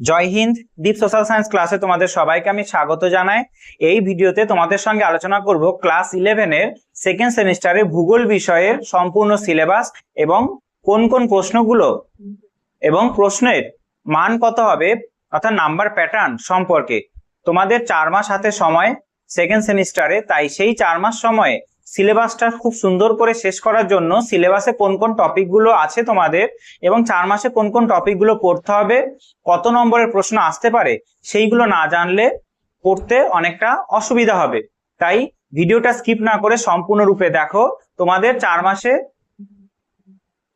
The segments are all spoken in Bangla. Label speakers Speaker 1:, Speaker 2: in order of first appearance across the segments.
Speaker 1: জয় হিন্দ দীপ সোশ্যাল সায়েন্স ক্লাসে তোমাদের সবাইকে আমি স্বাগত জানাই। এই ভিডিওতে তোমাদের সঙ্গে আলোচনা করব ক্লাস ইলেভেনের সেকেন্ড সেমিস্টারে ভূগোল বিষয়ের সম্পূর্ণ সিলেবাস এবং কোন কোন প্রশ্নগুলো এবং প্রশ্নের মান কত হবে, অর্থাৎ নাম্বার প্যাটার্ন সম্পর্কে। তোমাদের চার মাস হাতে সময় সেকেন্ড সেমিস্টারে তাই সেই চার মাস সময়ে সিলেবাসটা খুব সুন্দর করে শেষ করার জন্য সিলেবাসে কোন কোন টপিকগুলো আছে তোমাদের এবং চার মাসে কোন কোন টপিকগুলো পড়তে হবে, কত নম্বরের প্রশ্ন আসতে পারে সেইগুলো না জানলে পড়তে অনেকটা অসুবিধা হবে। তাই ভিডিওটা স্কিপ না করে সম্পূর্ণরূপে দেখো তোমাদের চার মাসে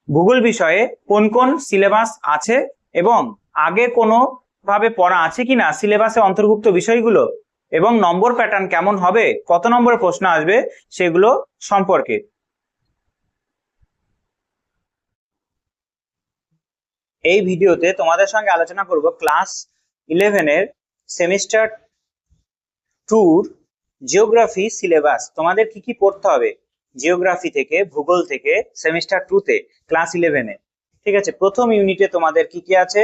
Speaker 1: ভূগোল বিষয়ে কোন কোন সিলেবাস আছে এবং আগে কোনো ভাবে পড়া আছে কিনা, সিলেবাসে অন্তর্ভুক্ত বিষয়গুলো এবং নম্বর প্যাটার্ন কেমন হবে, কত নম্বরের প্রশ্ন আসবে, সেগুলো সম্পর্কে। এই ভিডিওতে তোমাদের সঙ্গে আলোচনা করব ক্লাস ইলেভেনের সেমিস্টার ট্যুর জিওগ্রাফি সিলেবাস তোমাদের কি কি পড়তে হবে জিওগ্রাফি থেকে, ভূগোল থেকে সেমিস্টার টুতে ক্লাস ইলেভেনে ঠিক আছে, প্রথম ইউনিটে তোমাদের কি কি আছে?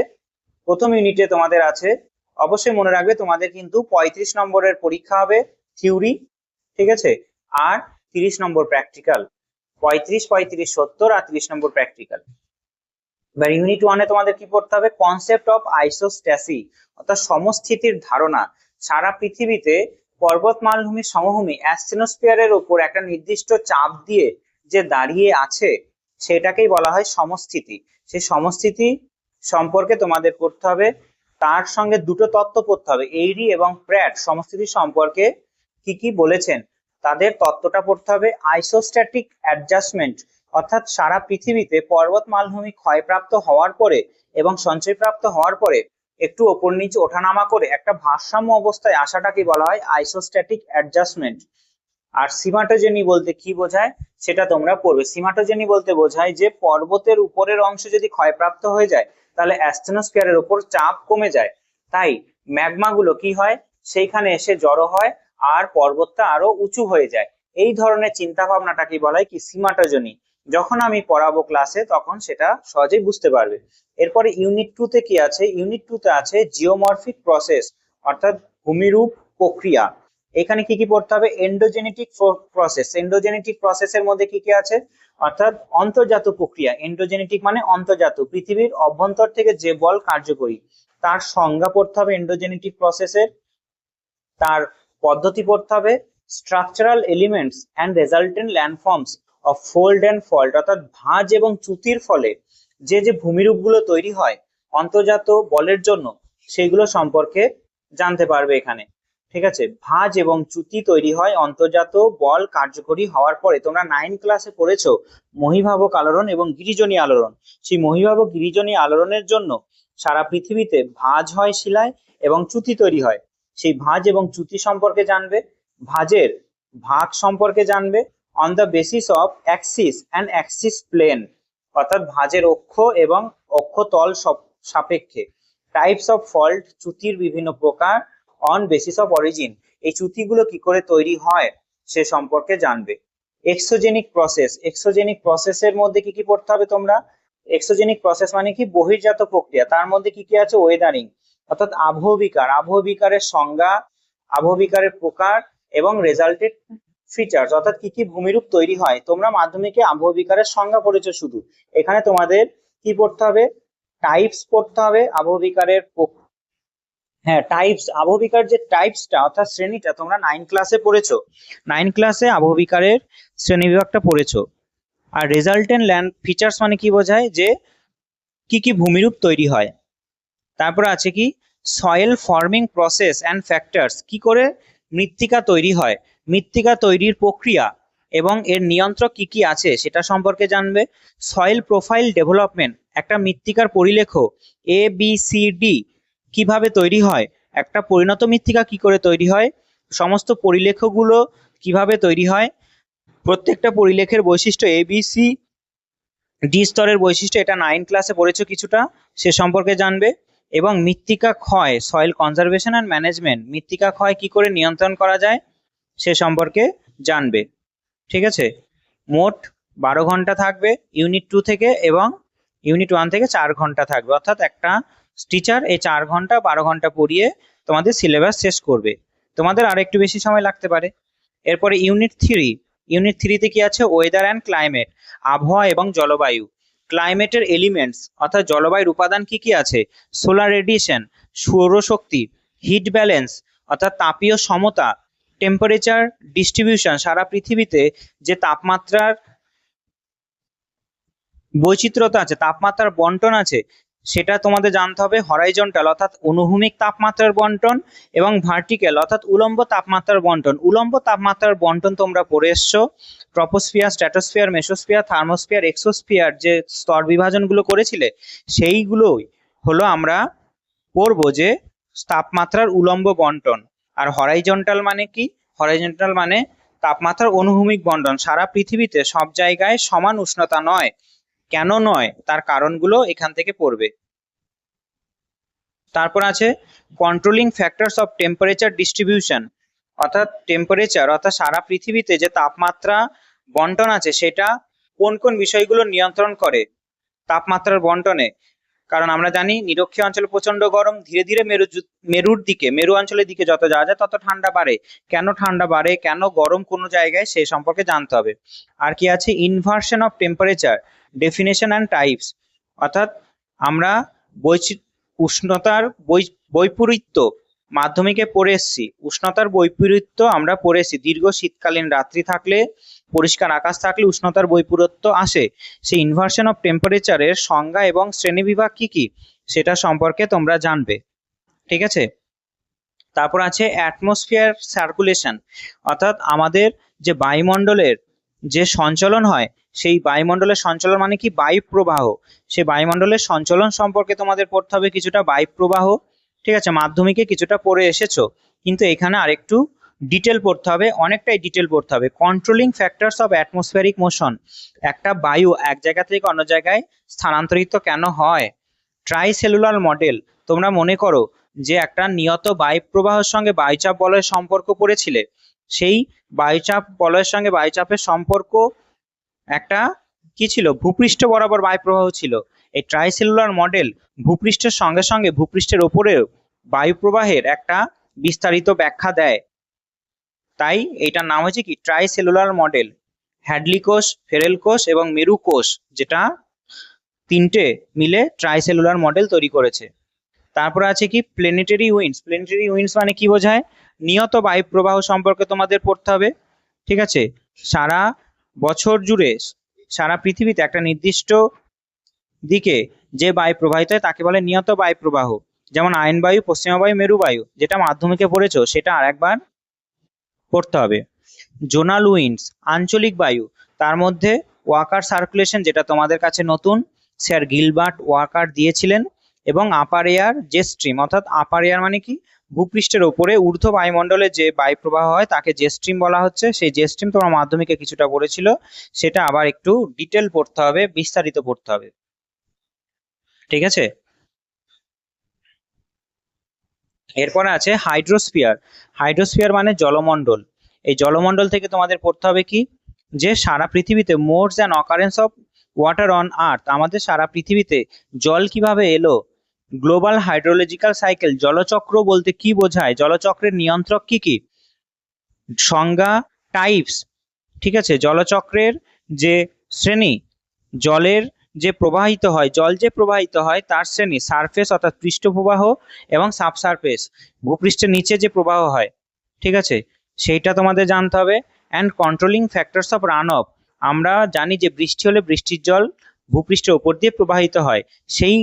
Speaker 1: প্রথম ইউনিটে তোমাদের আছে অবশ্যই মনে রাখবে, তোমাদের কিন্তু পঁয়ত্রিশ নম্বরের পরীক্ষা হবে থিওরি ঠিক আছে? আর তিরিশ নম্বর প্র্যাকটিক্যাল পঁয়ত্রিশ পঁয়ত্রিশ, সত্তর আর তিরিশ নম্বর প্র্যাকটিক্যাল এবার ইউনিট ওয়ানে তোমাদের কি পড়তে হবে? কনসেপ্ট অফ আইসোস্ট্যাসি অর্থাৎ সমস্থিতির ধারণা। সারা পৃথিবীতে পর্বত মালভূমি সমভূমি অ্যাস্টেনোস্ফিয়ারের উপর একটা নির্দিষ্ট চাপ দিয়ে যে দাঁড়িয়ে আছে, সেটাকেই বলা হয় সমস্থিতি। সেই সমস্থিতি সম্পর্কে তোমাদের পড়তে হবে তার সঙ্গে দুটো তত্ত্ব পড়তে হবে এইরি এবং প্র্যাট। সমস্থিতি সম্পর্কে কি কি বলেছেন? তাদের তত্ত্বটা পড়তে হবে আইসোস্ট্যাটিক অ্যাডজাস্টমেন্ট অর্থাৎ সারা পৃথিবীতে পর্বত মালভূমি ক্ষয়প্রাপ্ত হওয়ার পরে এবং সঞ্চয়প্রাপ্ত হওয়ার পরে একটু ওপর নিচে ওঠানামা করে একটা ভারসাম্য অবস্থায় আসাটাকে বলা হয়? আইসোস্ট্যাটিক অ্যাডজাস্টমেন্ট আর সিমাটোজেনি বলতে কি বোঝায়? সেটা তোমরা পড়বে। সিমাটোজেনি বলতে বোঝায় যে পর্বতের উপরের অংশ যদি ক্ষয়প্রাপ্ত হয়ে যায় তাহলে অ্যাস্টেনোস্ফিয়ারের উপর চাপ কমে যায়। তাই ম্যাগমাগুলো কি হয়? সেইখানে এসে জড়ো হয় আর পর্বতটা আরও উঁচু হয়ে যায়। এই ধরনের চিন্তা ভাবনাটাকে বলা হয় কি? সিমাটোজেনি। যখন আমি পড়াবো ক্লাসে তখন সেটা সহজেই বুঝতে পারবে। এরপরে ইউনিট টু তে কি আছে? ইউনিট টু তে আছে জিওমরফিক প্রসেস অর্থাৎ ভূমিরূপ প্রক্রিয়া। এখানে কি কি পড়তে হবে? এন্ডোজেনেটিক প্রসেস এন্ডোজেনেটিক প্রসেসের মধ্যে কি কি আছে? অর্থাৎ অন্তর্জাত প্রক্রিয়া এন্ডোজেনেটিক মানে অন্তর্জাত, পৃথিবীর অভ্যন্তর থেকে যে বল কার্যকরী, তার সংজ্ঞা পড়তে হবে এন্ডোজেনেটিক প্রসেসের তার পদ্ধতি পড়তে হবে structural elements and resultant landforms of fold and fault অর্থাৎ ভাঁজ এবং চ্যুতির ফলে যে যে ভূমিরূপগুলো তৈরি হয় অন্তর্জাত বলের জন্য, সেগুলো সম্পর্কে জানতে পারবে এখানে। ঠিক আছে? ভাঁজ এবং চ্যুতি তৈরি হয়। অন্তর্জাত বল কার্যকরী হওয়ার পরে তোমরা নাইন ক্লাসে পড়েছো মহিভাবক আলোড়ন এবং গিরিজনী আলোড়ন। সেই মহিভাবক গিরিজনী আলোড়নের জন্য সারা পৃথিবীতে ভাঁজ হয় শিলায় এবং চ্যুতি তৈরি হয়। সেই ভাঁজ এবং চ্যুতি সম্পর্কে জানবে, ভাঁজের ভাগ সম্পর্কে জানবে on the basis of axis and axis plane অর্থাৎ ভাঁজের অক্ষ এবং অক্ষতল সাপেক্ষে। টাইপস অফ ফল্ট চ্যুতির বিভিন্ন প্রকার অন বেসিস অফ অরিজিন এই চ্যুতিগুলো কি করে তৈরি হয় সে সম্পর্কে জানবে। এক্সোজেনিক প্রসেস এক্সোজেনিক প্রসেসের মধ্যে কি কি পড়তে হবে তোমরা? এক্সোজেনিক প্রসেস মানে কি? বহির্জাত প্রক্রিয়া, তার মধ্যে কি কি আছে? ওয়েদারিং অর্থাৎ আবহবিকার, আবহবিকারের সংজ্ঞা, আবহবিকারের প্রকার এবং রেজাল্টেড ফিচার্স অর্থাৎ কি কি ভূমিরূপ তৈরি হয়। তোমরা মাধ্যমিকে আবহবিকারের সংজ্ঞা পড়েছো শুধু। এখানে তোমাদের কি পড়তে হবে? টাইপস পড়তে হবে, আবহবিকারের হ্যাঁ টাইপস আবহবিকার যে টাইপসটা অর্থাৎ শ্রেণীটা, তোমরা নাইন ক্লাসে পড়েছো। নাইন ক্লাসে আবহবিকারের শ্রেণি বিভাগটা পড়েছো। আর রেজাল্টেন্ট ল্যান্ড ফিচার্স মানে কি বোঝায়? যে কি কি ভূমিরূপ তৈরি হয়। তারপর আছে কি? Soil forming process and factors কি করে মৃত্তিকা তৈরি হয়, মৃত্তিকা তৈরির প্রক্রিয়া এবং এর নিয়ন্ত্রক কি কি আছে, সেটা সম্পর্কে জানবে। সয়েল প্রোফাইল ডেভেলপমেন্ট একটা মৃত্তিকার পরিলেখ এ বি সি ডি কীভাবে তৈরি হয়? একটা পরিণত মৃত্তিকা কি করে তৈরি হয়? সমস্ত পরিলেখগুলো কীভাবে তৈরি হয়? প্রত্যেকটা পরিলেখের বৈশিষ্ট্য এ বি সি ডি স্তরের বৈশিষ্ট্য, এটা নাইন ক্লাসে পড়েছো কিছুটা, সে সম্পর্কে জানবে। এবং মৃত্তিকা ক্ষয় সয়েল কনজারভেশন অ্যান্ড ম্যানেজমেন্ট মৃত্তিকা ক্ষয় কি করে নিয়ন্ত্রণ করা যায়, সে সম্পর্কে জানবে। ঠিক আছে? মোট বারো ঘণ্টা থাকবে ইউনিট টু থেকে এবং ইউনিট ওয়ান থেকে চার ঘণ্টা থাকবে। অর্থাৎ একটা টিচার এই চার ঘণ্টা বারো ঘণ্টা পড়িয়ে তোমাদের সিলেবাস শেষ করবে। তোমাদের আর একটু বেশি সময় লাগতে পারে। এরপরে ইউনিট থ্রি ইউনিট থ্রিতে কি আছে? ওয়েদার অ্যান্ড ক্লাইমেট আবহাওয়া এবং জলবায়ু। ক্লাইমেটের এলিমেন্টস অর্থাৎ জলবায়ুর উপাদান কি কি আছে? সোলার রেডিয়েশন সৌরশক্তি হিট ব্যালেন্স অর্থাৎ তাপীয় সমতা টেম্পারেচার ডিস্ট্রিবিউশন সারা পৃথিবীতে যে তাপমাত্রার বৈচিত্র্যতা আছে, তাপমাত্রার বন্টন আছে সেটা তোমাদের জানতে হবে হরাইজন্টাল অর্থাৎ অনুভূমিক তাপমাত্রার বন্টন এবং ভার্টিক্যাল অর্থাৎ উলম্ব তাপমাত্রার বন্টন। উলম্ব তাপমাত্রার বন্টন তোমরা পড়ে এসছো। Troposphere stratosphere mesosphere thermosphere exosphere যে স্তর বিভাজনগুলো করেছিলে, সেইগুলোই হলো আমরা পড়ব যে তাপমাত্রার উলম্ব বন্টন। আর হরাইজন্টাল মানে কি? হরাইজন্টাল মানে তাপমাত্রার অনুভূমিক বন্টন। সারা পৃথিবীতে সব জায়গায় সমান উষ্ণতা নয়। কেন নয়, তার কারণগুলো এখান থেকে পড়বে। তারপর আছে controlling factors of temperature distribution অর্থাৎ টেম্পারেচার অর্থাৎ সারা পৃথিবীতে যে তাপমাত্রা বন্টন আছে, সেটা কোন কোন বিষয়গুলো নিয়ন্ত্রণ করে তাপমাত্রার বন্টনে। কারণ আমরা জানি, নিরক্ষীয় অঞ্চলে প্রচণ্ড গরম, ধীরে ধীরে মেরু মেরুর দিকে, মেরু অঞ্চলের দিকে যত যাওয়া যায় তত ঠান্ডা বাড়ে। কেন ঠান্ডা বাড়ে, কেন গরম কোনো জায়গায়, সে সম্পর্কে জানতে হবে। আর কি আছে? Inversion of temperature definition and types অর্থাৎ আমরা বৈচি- উষ্ণতার বৈ বৈপরীত্য মাধ্যমিকে পড়ে এসছি। উষ্ণতার বৈপরীত্য আমরা পড়ে এসছি। দীর্ঘ শীতকালীন রাত্রি থাকলে, পরিষ্কার আকাশ থাকলে উষ্ণতার বৈপরীত্য আসে। সেই ইনভার্সন অফ টেম্পারেচারের সংজ্ঞা এবং শ্রেণীবিভাগ কি কি? সেটা সম্পর্কে তোমরা জানবে। ঠিক আছে? তারপর আছে অ্যাটমসফিয়ার সার্কুলেশন অর্থাৎ আমাদের যে বায়ুমণ্ডলের যে সঞ্চলন হয়, সেই বায়ুমণ্ডলের সঞ্চলন মানে কি? বায়ু প্রবাহ সেই বায়ুমণ্ডলের সঞ্চলন সম্পর্কে তোমাদের পড়তে হবে কিছুটা বায়ু প্রবাহ ঠিক আছে? মাধ্যমিকে কিছুটা পড়ে এসেছ। কিন্তু এখানে আরেকটু ডিটেল পড়তে হবে, অনেকটাই ডিটেল পড়তে হবে। Controlling factors of atmospheric motion একটা বায়ু এক জায়গা থেকে অন্য জায়গায় স্থানান্তরিত কেন হয়? ট্রাইসেলুলার মডেল তোমরা মনে করো যে একটা নিয়ত বায়ু প্রবাহের সঙ্গে বায়ুচাপ বলয়ের সম্পর্ক পড়েছিলে। সেই বায়ুচাপ বলয়ের সঙ্গে বায়ুচাপের সম্পর্ক একটা কি ছিল? ভূপৃষ্ঠ বরাবর বায়ুপ্রবাহ ছিল। এই ট্রাইসেলুলার মডেল ভূপৃষ্ঠের সঙ্গে সঙ্গে ভূপৃষ্ঠের ওপরেও বায়ুপ্রবাহের একটা বিস্তারিত ব্যাখ্যা দেয়। তাই এটার নাম হচ্ছে কি? ট্রাইসেলুলার মডেল হ্যাডলি কোষ ফেরেল কোষ এবং মেরু কোষ যেটা তিনটে মিলে ট্রাইসেলুলার মডেল তৈরি করেছে। তারপর আছে কি? প্লেনেটারি উইন্ডস প্লেনেটারি উইন্ডস মানে কি বোঝায়? নিয়ত বায়ু প্রবাহ সম্পর্কে তোমাদের পড়তে হবে, ঠিক আছে? সারা বছর জুড়ে, সারা পৃথিবীতে একটা নির্দিষ্ট দিকে যে বায়ু প্রবাহিত হয় তাকে বলে নিয়ত বায়ু প্রবাহ যেমন আয়ন বায়ু, পশ্চিমা বায়ু, মেরু বায়ু, যেটা মাধ্যমিকে পড়েছো, সেটা আরেকবার পড়তে হবে। জোনাল উইন্ডস, আঞ্চলিক বায়ু, তার মধ্যে ওয়াকার সার্কুলেশন, যেটা তোমাদের কাছে নতুন, স্যার গিলবার্ট ওয়াকার দিয়েছিলেন, এবং আপার এয়ার জে স্ট্রিম, অর্থাৎ আপার এয়ার মানে কি? ভূপৃষ্ঠের ওপরে ঊর্ধ্ব বায়ুমণ্ডলে যে বায়ু প্রবাহ হয়, তাকে জে স্ট্রিম বলা হচ্ছে। সেই জে স্ট্রিম তোমার মাধ্যমিকে কিছুটা পড়েছিল সেটা আবার একটু ডিটেল পড়তে হবে, বিস্তারিত পড়তে হবে। ঠিক আছে? এরপরে আছে হাইড্রোস্ফিয়ার হাইড্রোস্ফিয়ার মানে জলমণ্ডল। এই জলমণ্ডল থেকে তোমাদের পড়তে হবে কি? যে সারা পৃথিবীতে modes and occurrence of water on earth আমাদের সারা পৃথিবীতে জল কীভাবে এলো? গ্লোবাল হাইড্রোলজিক্যাল সাইকেল, জলচক্র বলতে কি বোঝায়? জলচক্রের নিয়ন্ত্রক কি কি? সংজ্ঞা টাইপস ঠিক আছে? জলচক্রের যে শ্রেণি, জলের যে প্রবাহিত হয়, জল যে প্রবাহিত হয় তার শ্রেণি সারফেস অর্থাৎ পৃষ্ঠপ্রবাহ এবং সাবসারফেস ভূপৃষ্ঠের নিচে যে প্রবাহ হয়, ঠিক আছে? সেইটা তোমাদের জানতে হবে। And controlling factors of runoff আমরা জানি যে বৃষ্টি হলে বৃষ্টির জল ভূপৃষ্ঠের ওপর দিয়ে প্রবাহিত হয়, সেই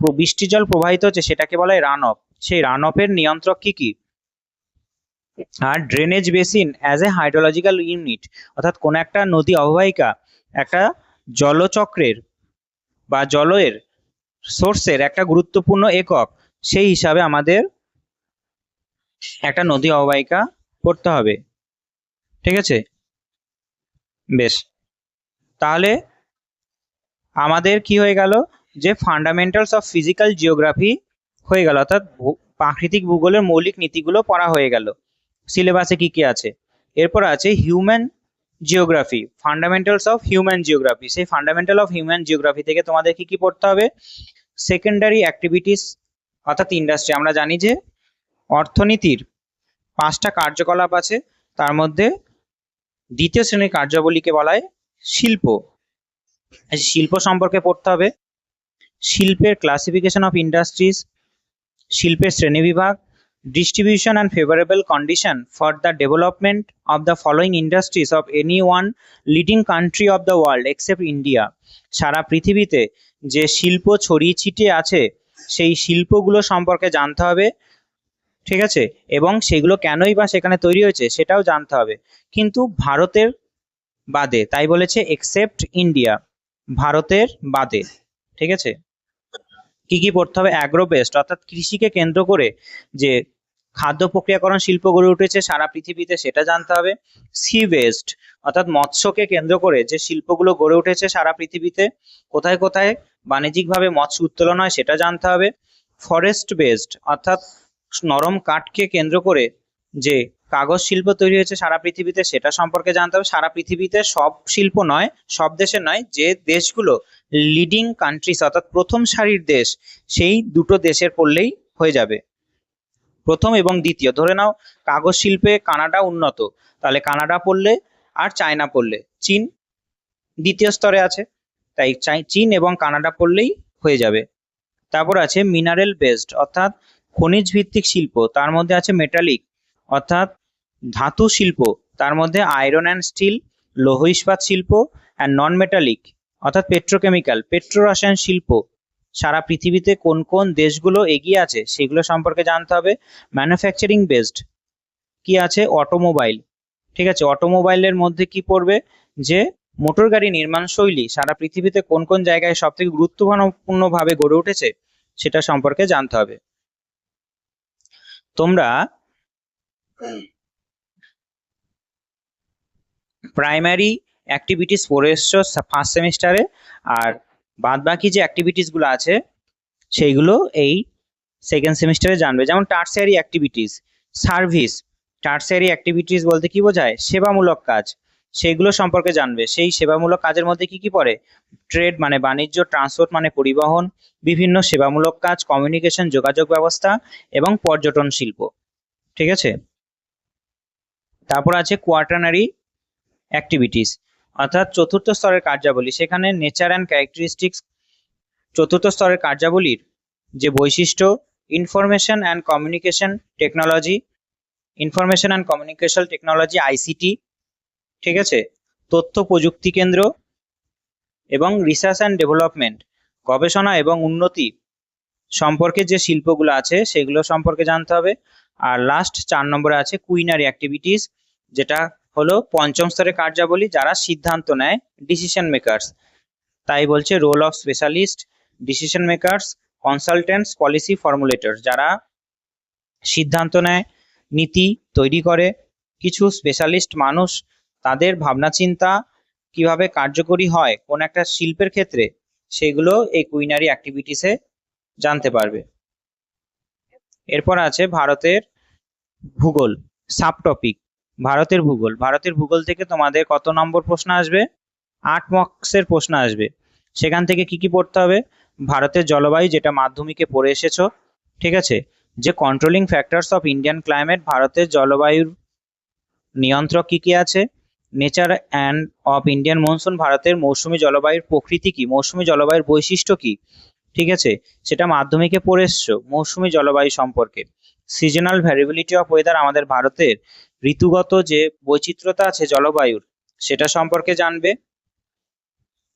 Speaker 1: বৃষ্টির জল প্রবাহিত হচ্ছে, সেটাকে বলা হয় রান অফ সেই রান অফের নিয়ন্ত্রক কি কি? আর drainage basin as a hydrological unit অর্থাৎ কোন একটা নদী অববাহিকা, একটা জলচক্রের বা জলের সোর্সের একটা গুরুত্বপূর্ণ একক, সেই হিসাবে আমাদের একটা নদী অববাহিকা পড়তে হবে। ঠিক আছে? বেশ। তাহলে আমাদের কি হয়ে গেল? যে ফান্ডামেন্টালস অফ ফিজিক্যাল জিওগ্রাফি হয়ে গেল, অর্থাৎ প্রাকৃতিক ভূগোলের মৌলিক নীতিগুলো পড়া হয়ে গেল। সিলেবাসে কি কি আছে? এরপর আছে human geography fundamentals of human geography সেই ফান্ডামেন্টাল অফ হিউম্যান জিওগ্রাফি থেকে তোমাদের কি কি পড়তে হবে? সেকেন্ডারি অ্যাক্টিভিটিস অর্থাৎ ইন্ডাস্ট্রি আমরা জানি যে অর্থনীতির পাঁচটা কার্যকলাপ আছে, তার মধ্যে দ্বিতীয় শ্রেণির কার্যাবলীকে বলা হয় শিল্প। শিল্প সম্পর্কে পড়তে হবে। শিল্পের ক্লাসিফিকেশন অফ ইন্ডাস্ট্রিজ শিল্পের শ্রেণীবিভাগ distribution and favorable condition for the development of the following industries of any one leading country of the world except India. সারা পৃথিবীতে যে শিল্প ছড়িয়ে ছিটিয়ে আছে, সেই শিল্পগুলো সম্পর্কে জানতে হবে, ঠিক আছে? এবং সেগুলো কেনই বা সেখানে তৈরি হয়েছে সেটাও জানতে হবে। কিন্তু ভারতের বাদে, তাই বলেছে এক্সেপ্ট ইন্ডিয়া ভারতের বাদে, ঠিক আছে? কি কি পড়তে হবে? অ্যাগ্রো বেস্ট অর্থাৎ কৃষিকে কেন্দ্র করে যে খাদ্য প্রক্রিয়াকরণ শিল্প গড়ে উঠেছে সারা পৃথিবীতে সেটা জানতে হবে। সি বেস্ট অর্থাৎ মৎস্যকে কেন্দ্র করে যে শিল্পগুলো গড়ে উঠেছে সারা পৃথিবীতে, কোথায় কোথায় বাণিজ্যিকভাবে মৎস্য উত্তোলন হয় সেটা জানতে হবে। ফরেস্ট বেসড অর্থাৎ নরম কাঠকে কেন্দ্র করে যে কাগজ শিল্প তৈরি হয়েছে সারা পৃথিবীতে, সেটা সম্পর্কে জানতে হবে। সারা পৃথিবীতে সব শিল্প নয়, সব দেশে নয়, যে দেশগুলো লিডিং কান্ট্রিজ অর্থাৎ প্রথম সারির দেশ, সেই দুটো দেশের পড়লেই হয়ে যাবে। প্রথম এবং দ্বিতীয়, ধরে নাও কাগজ শিল্পে কানাডা উন্নত, তাহলে কানাডা পড়লে আর চায়না পড়লে, চীন দ্বিতীয় স্তরে আছে, তাই চীন এবং কানাডা পড়লেই হয়ে যাবে। তারপর আছে মিনারেল বেসড অর্থাৎ খনিজ ভিত্তিক শিল্প, তার মধ্যে আছে মেটালিক অর্থাৎ ধাতু শিল্প, তার মধ্যে আয়রন অ্যান্ড স্টিল লৌহ ইস্পাত শিল্প অ্যান্ড নন মেটালিক অর্থাৎ পেট্রোকেমিক্যাল পেট্রোরসায়ন শিল্প। সারা পৃথিবীতে কোন কোন দেশগুলো এগিয়ে আছে, সেগুলো সম্পর্কে জানতে হবে। ম্যানুফ্যাকচারিং বেসড কি আছে? অটোমোবাইল ঠিক আছে অটোমোবাইলের মধ্যে কি পড়বে? যে মোটর গাড়ি নির্মাণ শৈলী সারা পৃথিবীতে কোন কোন জায়গায় সব থেকে গুরুত্বপূর্ণ ভাবে গড়ে উঠেছে, সেটা সম্পর্কে জানতে হবে। তোমরা প্রাইমারি অ্যাক্টিভিটিস পড়ে এসছো ফার্স্ট সেমিস্টারে আর বাদ বাকি যে অ্যাক্টিভিটিসগুলো আছে, সেইগুলো এই সেকেন্ড সেমিস্টারে জানবে। যেমন tertiary activities service tertiary activities বলতে কি বোঝায়? সেবামূলক কাজ সেইগুলো সম্পর্কে জানবে। সেই সেবামূলক কাজের মধ্যে কি কি পড়ে? ট্রেড মানে বাণিজ্য ট্রান্সপোর্ট মানে পরিবহন, বিভিন্ন সেবামূলক কাজ কমিউনিকেশন যোগাযোগ ব্যবস্থা এবং পর্যটন শিল্প। ঠিক আছে? তারপর আছে কোয়াটার্নারি অ্যাক্টিভিটিস অর্থাৎ চতুর্থ স্তরের কার্যাবলী, সেখানে নেচার অ্যান্ড ক্যারেক্টারিস্টিক্স চতুর্থ স্তরের কার্যাবলীর যে বৈশিষ্ট্য information and communication technology information and communication technology ICT ঠিক আছে? তথ্য প্রযুক্তি কেন্দ্র এবং রিসার্চ অ্যান্ড ডেভেলপমেন্ট গবেষণা এবং উন্নতি সম্পর্কে যে শিল্পগুলো আছে, সেগুলো সম্পর্কে জানতে হবে। আর লাস্ট চার নম্বরে আছে কুইনারি অ্যাক্টিভিটিস যেটা হলো পঞ্চম স্তরের কার্যাবলী যারা সিদ্ধান্ত নেয় ডিসিশন মেকারস তাই বলছে role of specialist decision makers consultants policy formulator যারা সিদ্ধান্ত নেয়, নীতি তৈরি করে। কিছু স্পেশালিস্ট মানুষ তাদের ভাবনা চিন্তা কীভাবে কার্যকরী হয়, কোন একটা শিল্পের ক্ষেত্রে সেগুলো এই কুইনারি অ্যাক্টিভিটিসে জানতে পারবে। এরপর আছে ভারতের ভূগোল সাব টপিক ভারতের ভূগোল। ভারতের ভূগোল থেকে তোমাদের কত নম্বর প্রশ্ন আসবে? আট মার্কসের প্রশ্ন আসবে। সেখান থেকে কি কি পড়তে হবে? ভারতের জলবায়ু, যেটা মাধ্যমিকে পড়ে এসেছ, ঠিক আছে? যে controlling factors of Indian climate ভারতের জলবায়ুর নিয়ন্ত্রক কি কি আছে? Nature and of Indian monsoon ভারতের মৌসুমী জলবায়ুর প্রকৃতি কি? মৌসুমী জলবায়ুর বৈশিষ্ট্য কি? ঠিক আছে? সেটা মাধ্যমিকে পড়ে এসছো, মৌসুমী জলবায়ু সম্পর্কে। সিজনাল ভ্যারিবিলিটি অফ ওয়েদার আমাদের ভারতের ঋতুগত যে বৈচিত্র্যতা আছে জলবায়ুর, সেটা সম্পর্কে জানবে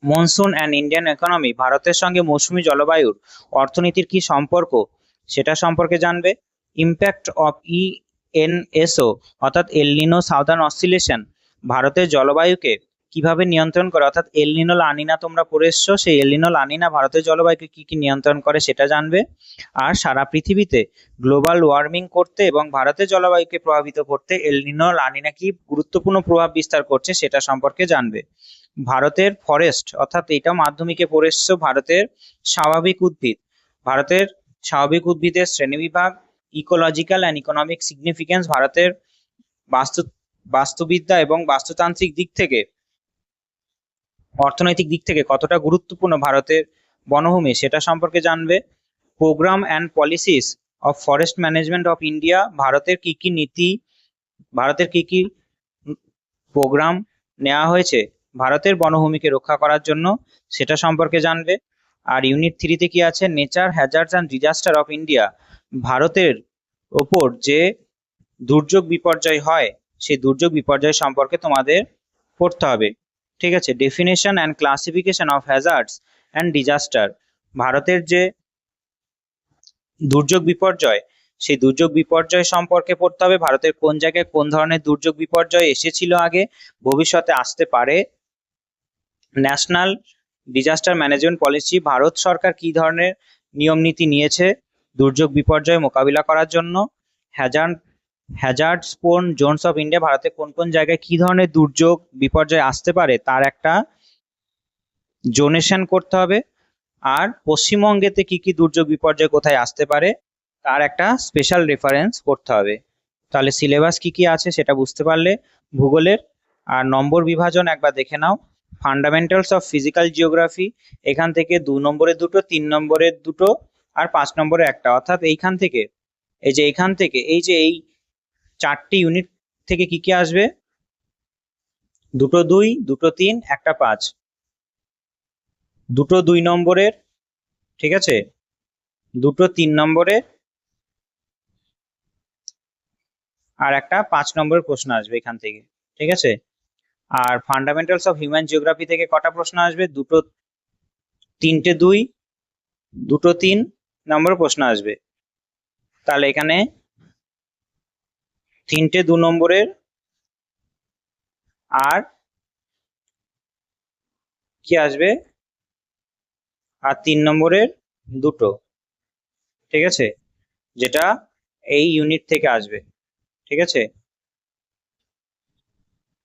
Speaker 1: মনসুন অ্যান্ড ইন্ডিয়ান ইকোনমি, ভারতের সঙ্গে মৌসুমী জলবায়ুর অর্থনীতির কি সম্পর্ক, সেটা সম্পর্কে জানবে impact of E N NSO অর্থাৎ এলনিনো সাউদার্ন অসিলেশন, ভারতের জলবায়ুকে কীভাবে নিয়ন্ত্রণ করে? অর্থাৎ এলনিনো লানিনা তোমরা পড়ে এসছো, সেই এলনিনো লানিনা ভারতের জলবায়ুকে কি কি নিয়ন্ত্রণ করে সেটা জানবে। আর সারা পৃথিবীতে গ্লোবাল ওয়ার্মিং করতে এবং ভারতের জলবায়ুকে প্রভাবিত করতে এলনিনো লানিনা কি গুরুত্বপূর্ণ প্রভাব বিস্তার করছে সেটা সম্পর্কে জানবে। ভারতের ফরেস্ট অর্থাৎ এটা মাধ্যমিকে পড়ে এসছো, ভারতের স্বাভাবিক উদ্ভিদ। ভারতের স্বাভাবিক উদ্ভিদের শ্রেণীবিভাগ ইকোলজিক্যাল অ্যান্ড ইকোনমিক সিগনিফিকেন্স ভারতের বাস্তু, বাস্তুবিদ্যা এবং বাস্তুতান্ত্রিক দিক থেকে অর্থনৈতিক দিক থেকে কতটা গুরুত্বপূর্ণ ভারতের বনভূমি সেটা সম্পর্কে জানবে। Programme and policies of forest management of India ভারতের কি কি নীতি, ভারতের কি কি প্রোগ্রাম নেওয়া হয়েছে ভারতের বনভূমিকে রক্ষা করার জন্য সেটা সম্পর্কে জানবে। আর ইউনিট থ্রিতে কি আছে? Nature hazards and disaster of India ভারতের ওপর যে দুর্যোগ বিপর্যয় হয়, সেই দুর্যোগ বিপর্যয় সম্পর্কে তোমাদের পড়তে হবে। ঠিক আছে? Definition and classification of hazards and disaster ভারতের যে দুর্যোগ বিপর্যয়, সেই দুর্যোগ বিপর্যয় সম্পর্কে পড়তে হবে। ভারতের কোন জায়গায় কোন ধরনের দুর্যোগ বিপর্যয় এসেছিল আগে, ভবিষ্যতে আসতে পারে। National disaster management policy Bharat সরকার কি ধরনের নিয়ম নীতি নিয়েছে দুর্যোগ বিপর্যয় মোকাবিলা করার জন্য? হ্যাজার্ড হ্যাজার্ড স্পোন জোনস অফ ইন্ডিয়া ভারতে কোন কোন জায়গায় কি ধরনের দুর্যোগ, বিপর্যয় আসতে পারে তার একটা জোনেশন করতে হবে। আর পশ্চিমবঙ্গেতে কি কি দুর্যোগ, বিপর্যয় কোথায় আসতে পারে তার একটা স্পেশাল রেফারেন্স করতে হবে। তাহলে সিলেবাস কি কি আছে সেটা বুঝতে পারলে ভূগোলের। আর নম্বর বিভাজন একবার দেখে নাও। ফান্ডামেন্টালস অফ ফিজিক্যাল জিওগ্রাফি এখান থেকে দু নম্বরের দুটো, তিন নম্বরের দুটো, আর পাঁচ নম্বরের একটা। অর্থাৎ এইখান থেকে, এই যে এইখান থেকে, এই যে এই চারটি ইউনিট থেকে কি কি আসবে? দুটো দুই, দুটো তিন, একটা পাঁচ। দুটো দুই নম্বরের, ঠিক আছে? দুটো তিন নম্বরের আর একটা পাঁচ নম্বরের প্রশ্ন আসবে এখান থেকে, ঠিক আছে? আর ফান্ডামেন্টালস অফ হিউম্যান জিওগ্রাফি থেকে কটা প্রশ্ন আসবে? দুটো তিনটে দুই, দুটো তিন নম্বর প্রশ্ন আসবে। তাহলে এখানে তিনটে দু নম্বরের, আর কি আসবে? আর তিন নম্বরের দুটো, ঠিক আছে? যেটা এই ইউনিট থেকে আসবে, ঠিক আছে?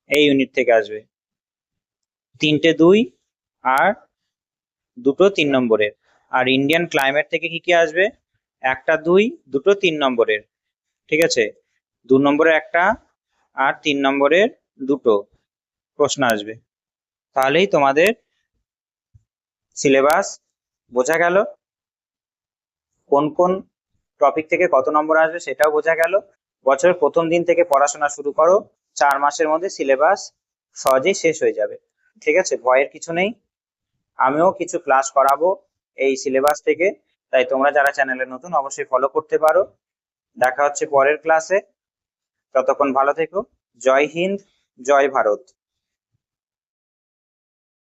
Speaker 1: এই ইউনিট থেকে আসবে। তিনটে দুই, আর দুটো তিন নম্বরের। আর ইন্ডিয়ান ক্লাইমেট থেকে কি কি আসবে? একটা দুই, দুটো তিন নম্বরের, ঠিক আছে? দু নম্বরের একটা আর তিন নম্বরের দুটো প্রশ্ন আসবে। তাহলেই তোমাদের সিলেবাস বোঝা গেল। কোন কোন টপিক থেকে কত নম্বর আসবে সেটাও বোঝা গেল। বছরের প্রথম দিন থেকে পড়াশোনা শুরু করো। চার মাসের মধ্যে সিলেবাস সহজেই শেষ হয়ে যাবে। ঠিক আছে? ভয়ের কিছু নেই। আমিও কিছু ক্লাস করাবো এই সিলেবাস থেকে। তাই তোমরা যারা চ্যানেলে নতুন অবশ্যই ফলো করতে পারো। দেখা হচ্ছে পরের ক্লাসে। ততক্ষণ ভালো থেকো। জয় হিন্দ জয় ভারত।